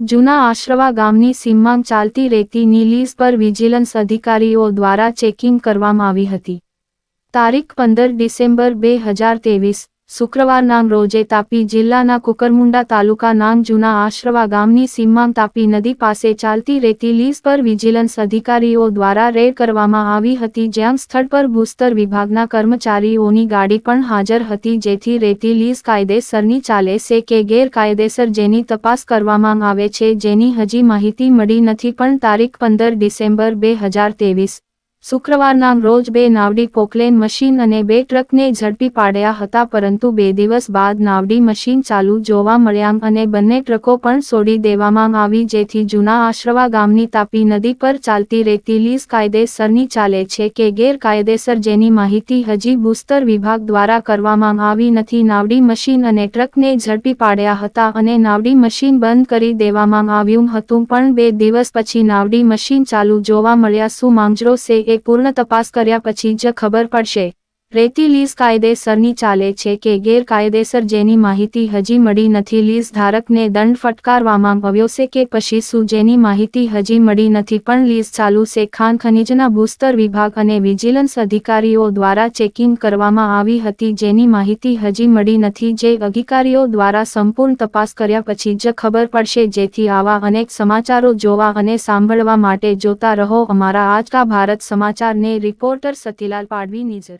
જૂના આશ્રવા ગામની સીમમાં ચાલતી રેતીની લીઝ પર વિજિલન્સ અધિકારીઓ દ્વારા ચેકિંગ કરવામાં આવી હતી. તારીખ પંદર ડિસેમ્બર બે હજાર તેવીસ શુક્રવારના રોજે તાપી જિલ્લાના કુકરમુંડા તાલુકાના જૂના આશ્રવા ગામની સીમમાં તાપી નદી પાસે ચાલતી રેતી લીઝ પર વિજિલન્સ અધિકારીઓ દ્વારા રેડ કરવામાં આવી હતી, જ્યાં સ્થળ પર ભૂસ્તર વિભાગના કર્મચારીઓની ગાડી પણ હાજર હતી, જેથી રેતી લીઝ કાયદેસરની ચાલે છે કે ગેરકાયદેસર જેની તપાસ કરવામાં આવે છે, જેની હજી માહિતી મળી નથી પણ તારીખ પંદર ડિસેમ્બર બે હજાર શુક્રવારના રોજ બે નાવડી પોકલેન મશીન અને બે ટ્રકને ઝડપી પાડ્યા હતા, પરંતુ બે દિવસ બાદ નાવડી મશીન ચાલુ જોવા મળ્યા અને બંને ટ્રકો પણ છોડી દેવામાં આવી, જેથી જૂના આશ્રવા ગામની તાપી નદી પર ચાલતી રેતી લીઝ કાયદેસરની ચાલે છે કે ગેરકાયદેસર જેની માહિતી હજી ભૂસ્તર વિભાગ દ્વારા કરવામાં આવી નથી. નાવડી મશીન અને ટ્રકને ઝડપી પાડ્યા હતા અને નાવડી મશીન બંધ કરી દેવામાં આવ્યું હતું, પણ બે દિવસ પછી નાવડી મશીન ચાલુ જોવા મળ્યા. શું માંગરો છે એ પૂર્ણ તપાસ કર્યા પછી જ ખબર પડશે. રેતી લીઝ કાયદેસરની ચાલે છે કે ગેરકાયદેસર જેની માહિતી હજી મળી નથી. લીઝ ધારકને દંડ ફટકારવામાં આવ્યો છે કે પછી શું? જેની માહિતી હજી મળી નથી, પણ લીઝ ચાલુ છે. ખાન ખનીજના ભૂસ્તર વિભાગ અને વિજિલન્સ અધિકારીઓ દ્વારા ચેકિંગ કરવામાં આવી હતી. જેની માહિતી હજી મળી નથી, જે અધિકારીઓ દ્વારા સંપૂર્ણ તપાસ કર્યા પછી જ ખબર પડશે. જેથી આવા અનેક સમાચારો જોવા અને સાંભળવા માટે જોતા રહો. અમારા આજકા ભારત સમાચારને રિપોર્ટર સતીલાલ પાડવી નિઝર